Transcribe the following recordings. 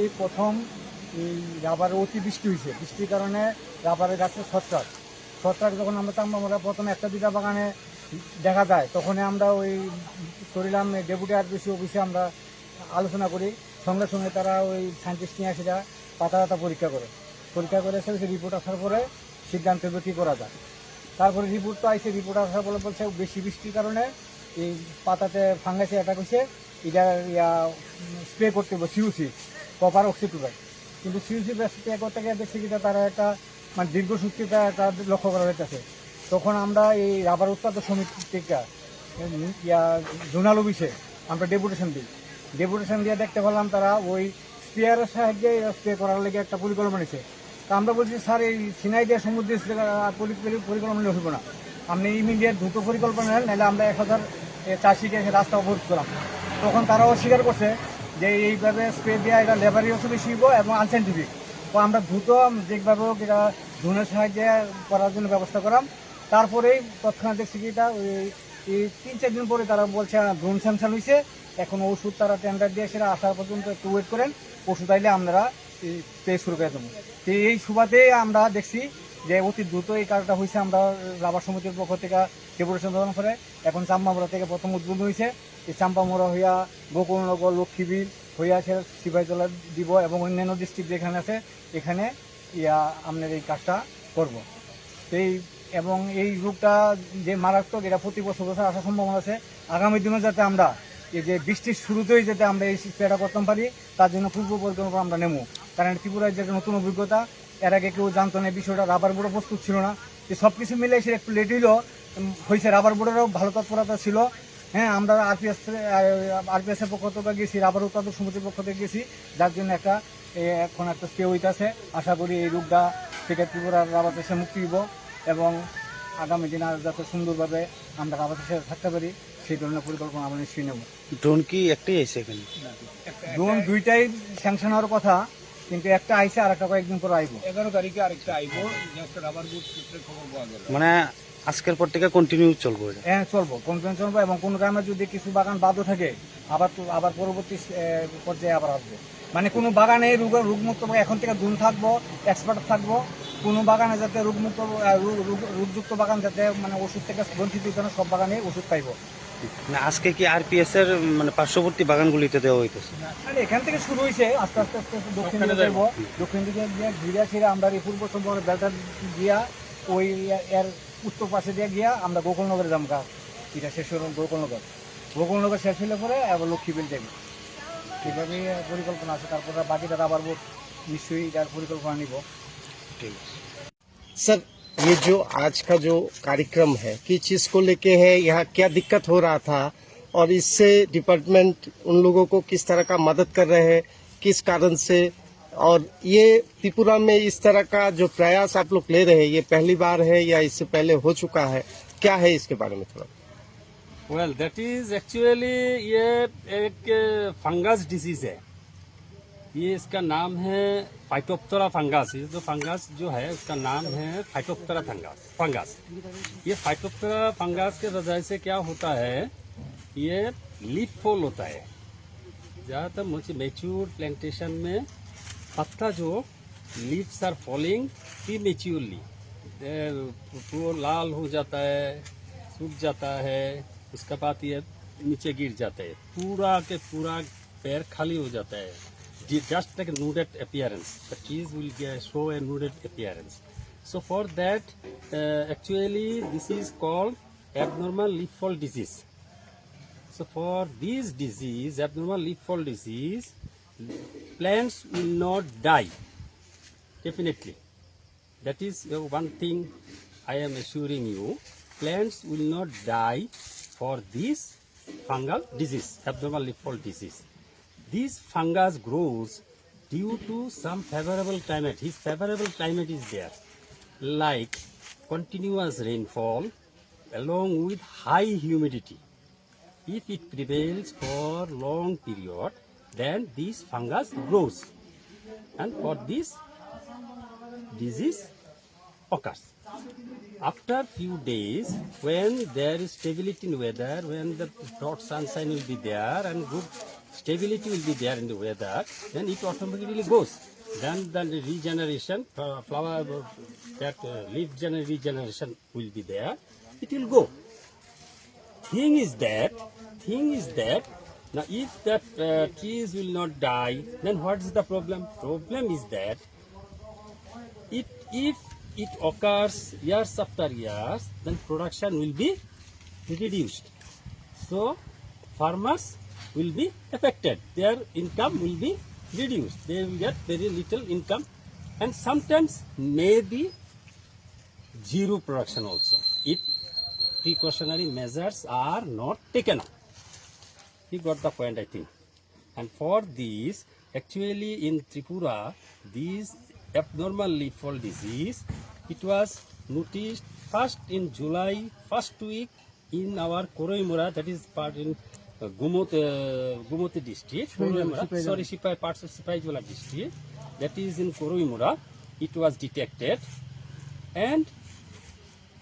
এই প্রথম এই রাবারের অতিবৃষ্টি হয়েছে। বৃষ্টির কারণে রাবারের গাছে ছত্রাক। ছত্রাক যখন আমরা আমরা প্রথমে একটা দুটা বাগানে দেখা যায় তখন আমরা ওই করিলাম ডেপুটি আরপিসি অফিসে আমরা আলোচনা করি। সঙ্গে সঙ্গে তারা ওই সায়েন্টিস্ট নিয়ে আসে পাতা পাতা পরীক্ষা করে। পরীক্ষা করে এসে রিপোর্ট আসার পরে সিদ্ধান্ত হবে কী করা যায়। তারপরে রিপোর্ট তো আইসে রিপোর্ট আসার পরে বলছে বেশি বৃষ্টির কারণে এই পাতাতে ফাঙ্গাসে অ্যাটাক হয়েছে। এটা ইয়া স্প্রে করতে হবে সিউসি কপার অক্সিটুবাই কিন্তু সিউসি স্প্রে করতে গিয়ে দেখছি কি তারা একটা মানে দীর্ঘসূত্রিতা একটা লক্ষ্য করা হইতেছে। তখন আমরা এই রাবার উৎপাদক সমিতি থেকে উম, ইয়া জোনাল অফিসে আমরা ডেপুটেশন দিই। ডেপুটেশন দিয়ে দেখতে পেলাম তারা ওই স্প্রেয়ারের সাহায্যে স্প্রে করার লেগে একটা পরিকল্পনা নিছে। তা আমরা বলছি স্যার এই সিনাই দিয়ে সমুদ্রে স্প্রে পরিকল্পনা হইব না। আপনি ইমিডিয়েট দ্রুত পরিকল্পনা নেন নাহলে আমরা এক হাজার চাষিকে রাস্তা অবরোধ করলাম তখন তারাও স্বীকার করছে যে এইভাবে স্প্রে দেওয়া এটা লেবারি ওষুধ হইব এবং আনসাইন্টিফিক তো আমরা দ্রুত যেভাবে হোক এটা ড্রোনের সাহায্যে করার জন্য ব্যবস্থা করাম। তারপরেই তৎক্ষণাৎ দেখছি কি এটা এই তিন চার দিন পরে তারা বলছে ড্রোন স্যামসান হয়েছে এখন ওষুধ তারা টেন্ডার দিয়ে সেটা আসার পর্যন্ত একটু ওয়েট করেন। ওষুধ আইলে আমরা পে শুরু করে দেবো। তো এই সুবাদে আমরা দেখছি যে অতি দ্রুত এই কাজটা হয়েছে আমরা রাবার সমিতির পক্ষ থেকে ডেপুটেশন প্রদান করে এখন চাম্পামোড়া থেকে প্রথম উদ্বোধন হয়েছে চাম্পামোড়া হইয়া গোকুলনগর লক্ষ্মীবীর হইয়া সে সিপাহীতলা দিব এবং অন্যান্য ডিস্ট্রিক্ট যেখানে আছে, এখানে ইয়া আপনার এই কাজটা করব। এই এবং এই রোগটা যে মারাত্মক, এটা প্রতি বছর বছর আসার সম্ভাবনা আছে। আগামী দিনে যাতে আমরা এই যে বৃষ্টির শুরুতেই যাতে আমরা এই স্প্রেটা করতে পারি, তার জন্য পূর্ব পরিকল্পনা আমরা নেব। কারণ ত্রিপুরার যে নতুন অভিজ্ঞতা, এর আগে কেউ জানতো না বিষয়টা, রাবার বোর্ডও প্রস্তুত ছিল না। যে সব কিছু মিলে এসে একটু লেট হইল। হয়েছে রাবার বোর্ডেরও ভালো তৎপরতা ছিল। হ্যাঁ আমরা আরপিএস আরপিএস এর পক্ষ থেকে গেছি রাবার উৎপাদক সমিতির পক্ষ থেকে গেছি। যার জন্য একটা এখন একটা স্প্রে হইতাছে। আশা করি এই রোগটা থেকে ত্রিপুরার রাবার চাষে মুক্তি দিব এবং আগামী দিনে আর যাতে সুন্দরভাবে আমরা রাবার চাষে থাকতে পারি সেই ধরনের পরিকল্পনা আমরা নিশ্চয়ই নেব। ড্রোন কি একটাই আছে এখানে? ড্রোন দুইটাই স্যাংশন হওয়ার কথা কিন্তু একটা আইসে আর একটা কয়েকদিন পর আইব। এগারো তারিখে আরেকটা আইব জাস্ট রাবার বুট খবর পাওয়া গেল। মানে আজকের পর থেকে কন্টিনিউ চলবো হ্যাঁ চলবো। কনফারেন্স চলবো এবং কোনো গ্রামে যদি কিছু বাগান বাদও থাকে আবার তো আবার পরবর্তী পর্যায়ে আবার আসবে। মানে কোনো বাগানে রোগ রোগমুক্ত এখন থেকে দুন থাকব এক্সপার্ট থাকব কোনো বাগানে যাতে রোগমুক্ত রোগযুক্ত বাগান যাতে মানে ওষুধ থেকে বঞ্চিত হইতে সব বাগানে ওষুধ পাইব। মানে আজকে কি আরপিএস এর মানে পার্শ্ববর্তী বাগানগুলিতে দেওয়া হইতেছে? মানে এখান থেকে শুরু হয়েছে আস্তে আস্তে আস্তে আস্তে দক্ষিণ দিকে যাইবো। দক্ষিণ দিকে গিয়ে ঘিরা ছিঁড়ে আমরা এই পূর্ব সম্পর্কে বেলটা গিয়া ওই এর উত্তর পাশে দিয়ে গিয়া আমরা গোকুলনগরে যাম গা এটা শেষ হলো গোকুলনগর গোকুলনগর শেষ হলে পরে আবার লক্ষ্মীবিল যাবি এইভাবে পরিকল্পনা আছে তারপরে বাকিটা আবার বোর্ড নিশ্চয়ই এটার পরিকল্পনা নিব ঠিক আছে सर ये जो आज का जो कार्यक्रम है किस चीज को लेके है यहाँ क्या दिक्कत हो रहा था और इससे डिपार्टमेंट उन लोगों को किस तरह का मदद कर रहे हैं किस कारण से और ये त्रिपुरा में इस तरह का जो प्रयास आप लोग ले रहे हैं, ये पहली बार है या इससे पहले हो चुका है? क्या है इसके बारे में थोड़ा? वेल दैट इज़ एक्चुअली ये एक फंगस डिज़ीज़ है। ये इसका नाम है फाइटोप्तरा फंगस ये जो फंगस जो है, उसका नाम है फाइटोप्तरा फंगस फंगस ये फाइटोप्तरा फंगस के वजह से क्या होता है, ये लीफ फॉल होता है। ज़्यादातर मुझे मेच्योर प्लांटेशन में पत्ता जो लीव्स आर फॉलिंग प्रीमेच्योरली लाल हो जाता है सूख जाता है उसका बात यह नीचे गिर जाता है पूरा के पूरा पैर खाली हो जाता है जी just like nudate appearance the cheese will show a nudate appearance so for that actually this is called abnormal leaf fall disease so for this disease abnormal leaf fall disease plants will not die definitely that is one thing I am assuring you. Plants will not die for this fungal disease, abnormal leaf fall disease. This fungus grows due to some favorable climate. His favorable climate is there, like continuous rainfall along with high humidity. If it prevails for long period, then this fungus grows. And for this disease occurs. after few days, when there is stability in weather, when the hot sunshine will be there and good stability will be there in the weather, then it automatically goes. Then the regeneration, uh, flower, uh, that uh, leaf regeneration will be there. It will go. Thing is that, thing is that, now if that uh, trees will not die, then what is the problem? Problem is that it if it occurs years after years, then production will be reduced. So farmers will be affected. Their income will be reduced. They will get very little income, and sometimes maybe zero production also. If precautionary measures are not taken up. He got the point, I think. And for this, actually in Tripura, this abnormal leaf fall disease, it was noticed first in July, first week in our Koroimura, that is part in uh, Gumot, uh, Gumoti district, Koroimura, sorry, Sipai, parts of Sipaijula district, that is in Koroimura, it was detected. And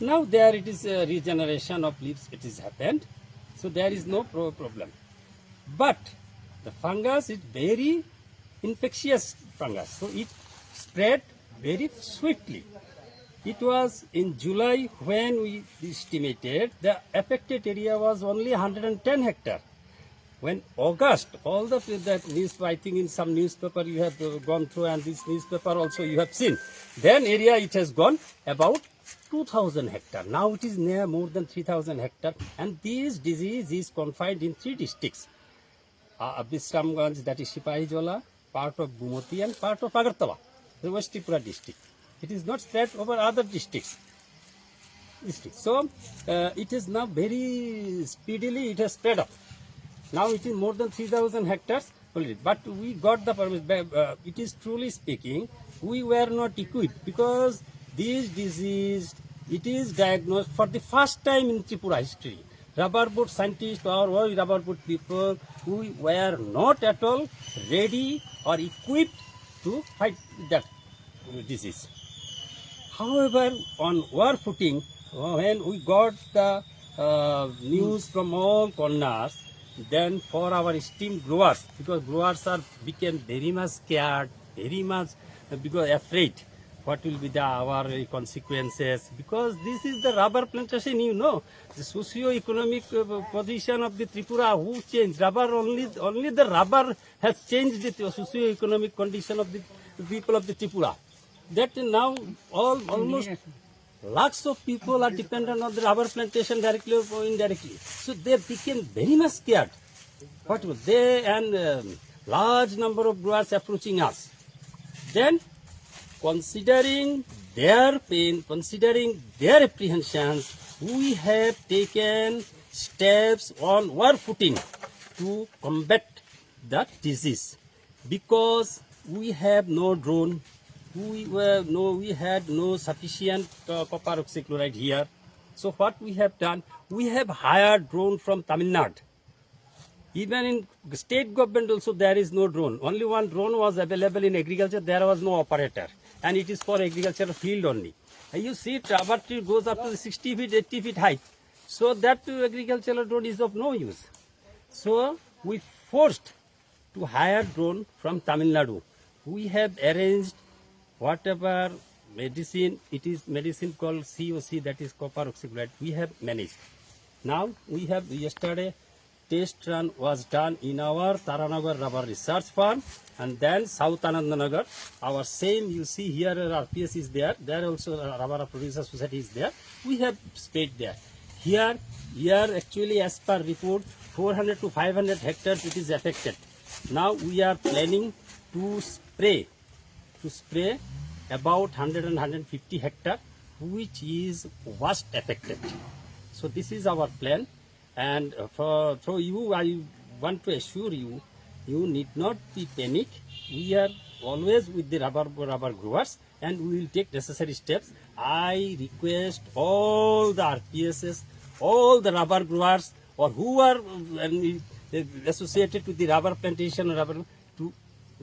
now there it is a regeneration of leaves, it is happened. So there is no pro- problem. But the fungus is very infectious fungus. So it spread very swiftly. It was in July when we estimated the affected area was only 110 hectare. When August, all the that news, I think in some newspaper you have gone through, and this newspaper also you have seen. Then area it has gone about 2,000 hectare. Now it is near more than 3,000 hectare, and this disease is confined in three districts: uh, Bisramganj, that is Sipahijola, part of Gumoti, and part of Agartala, the West Tripura district. It is not spread over other districts district. So uh, it is now very speedily it has spread up. Now it is more than 3,000 hectares already. But we got the permission. Uh, it is truly speaking, we were not equipped because this disease it is diagnosed for the first time in Tripura history. Rubber boot scientists or or rubber boot people, we were not at all ready or equipped to fight that uh, disease. However, on war footing, uh, when we got the uh, news from all corners, then for our steam growers, because growers are became very much scared, very much uh, because afraid. What will be the our uh, consequences? Because this is the rubber plantation, you know, the socio-economic uh, position of the Tripura. Who changed rubber? Only only the rubber has changed the socio-economic condition of the people of the Tripura that now all almost lakhs of people are dependent on the rubber plantation directly or indirectly. So they became very much scared. What was they and um, large number of growers approaching us. Then, considering their pain, considering their apprehensions, we have taken steps on our footing to combat that disease. Because we have no drone we were no we had no sufficient uh, copper oxychloride here. So what we have done we have hired drone from tamil nadu. Even in state government also there is no drone. Only one drone was available in agriculture there was no operator and it is for agricultural field only and you see rubber tree goes up to 60 feet 80 feet height so that agricultural drone is of no use so we forced to hire drone from Tamil Nadu. We have arranged whatever medicine, it is medicine called COC, that is copper oxychloride, we have managed. Now we have yesterday test run was done in our Taranagar rubber research farm and then South Anandanagar. Our same you see here RPS is there. There also uh, rubber producer society is there. We have sprayed there. Here, here actually as per report 400 to 500 hectares it is affected. Now we are planning to spray to spray about 100 and 150 hectare which is worst affected. So this is our plan and for, for you I want to assure you you need not be panic. We are always with the rubber rubber growers and we will take necessary steps. I request all the RPSs, all the rubber growers or who are uh, associated with the rubber plantation or rubber to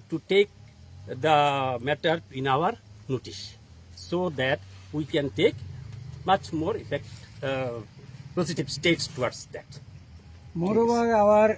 to take the matter in our notice so that we can take much more effect, uh, positive steps towards that. Moreover, our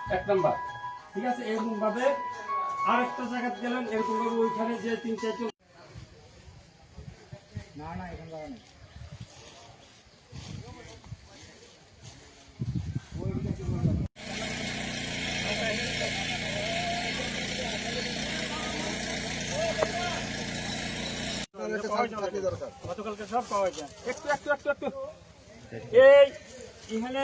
এক number. ঠিক আছে এরকম ভাবে আর একটা জায়গায় গেলেন এরকম ভাবে ওইখানে যে তিন চারজন না না এখানে নেই। গতকালকে সব পাওয়া যায়। একটু একটু একটু একটু। এই এখানে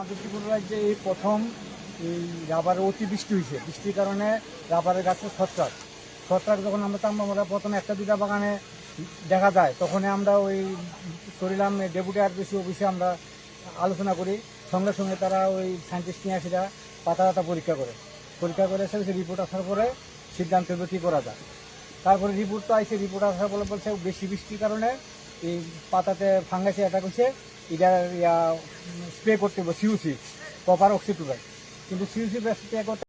আমাদের রাজ্যে এই প্রথম এই রাবারের অতিবৃষ্টি হয়েছে। বৃষ্টির কারণে রাবারের গাছে ছত্রাক। ছত্রাক যখন আমরা তাম আমরা প্রথমে একটা দুটা বাগানে দেখা যায় তখন আমরা ওই সরিলাম ডেপুটি আরপিসি অফিসে আমরা আলোচনা করি। সঙ্গে সঙ্গে তারা ওই সায়েন্টিস্ট নিয়ে সেটা পাতা পাতা পরীক্ষা করে। পরীক্ষা করে এসে রিপোর্ট আসার পরে সিদ্ধান্ত হবে কী করা যায়। তারপরে রিপোর্ট তো আইসে রিপোর্ট আসার বলে বলছে বেশি বৃষ্টির কারণে এই পাতাতে ফাঙ্গাসে অ্যাটাক হয়েছে এটা স্প্রে করতে হবে সিউসি কপার অক্সিটুরাই কিন্তু সিউসি স্প্রে করতে